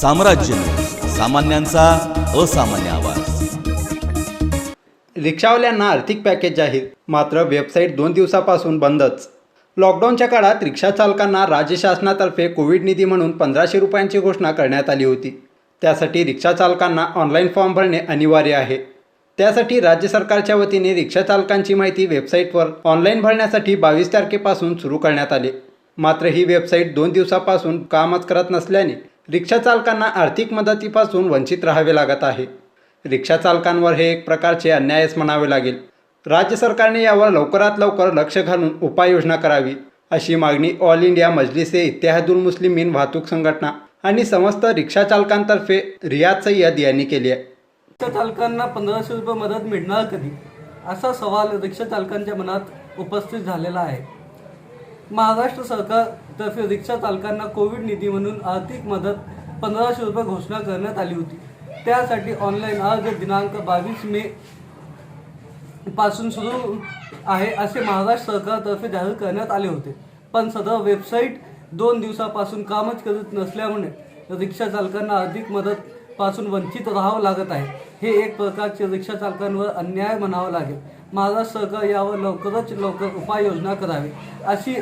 साम्राज्य सामान्यांचा असामान्य आवाज. रिक्षावाल्यांना आर्थिक पॅकेज जाहीर मात्र वेबसाईट दोन दिवसापासून बंदच. लॉकडाऊनच्या काळात रिक्षा चालकांना राज्य शासनातर्फे कोविड निधी म्हणून पंधराशे रुपयांची घोषणा करण्यात आली होती. त्यासाठी रिक्षा चालकांना ऑनलाईन फॉर्म भरणे अनिवार्य आहे. त्यासाठी राज्य सरकारच्या वतीने रिक्षा चालकांची माहिती वेबसाईटवर ऑनलाईन भरण्यासाठी बावीस तारखेपासून सुरू करण्यात आले. मात्र ही वेबसाईट दोन दिवसापासून कामच करत नसल्याने रिक्षाचालकांना आर्थिक मदतीपासून वंचित राहावे लागत आहे. रिक्षाचालकांवर हे एक प्रकारचे अन्यायच म्हणावे लागेल. राज्य सरकारने यावर लवकरात लवकर लक्ष घालून उपाययोजना करावी अशी मागणी ऑल इंडिया मजलिस ए इत्तेहादुल मुस्लिमीन वाहतूक संघटना आणि समस्त रिक्षाचालकांतर्फे रियाज सय्यद यांनी केली आहे. रिक्षा चालकांना पंधराशे रुपये मदत मिळणार कधी असा सवाल रिक्षाचालकांच्या मनात उपस्थित झालेला आहे. महाराष्ट्र सरकार तर्फे रिक्षा चालकांना कोविड निधी म्हणून आर्थिक मदत पंधराशे रुपये घोषणा करण्यात आली होती. त्यासाठी ऑनलाईन अर्ज दिनांक बावीस मे पासून सुरू आहे असे महाराष्ट्र सरकारतर्फे जाहीर करण्यात आले होते. पण सदर वेबसाईट दोन दिवसापासून कामच करत नसल्यामुळे रिक्षा चालकांना आर्थिक मदत पासून वंचित राहावं लागत आहे. हे एक प्रकारचे रिक्षा चालकांवर अन्याय म्हणावं लागेल. महाराष्ट्र सरकार यावर लवकरच लवकर उपाययोजना करावी. अशी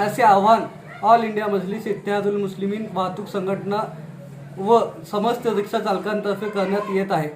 असे आवाहन ऑल इंडिया मजलिस इत्यादुल मुस्लिमीन वाहतूक संघटना व समस्त रिक्षा चालकांतर्फे करण्यात येत आहे.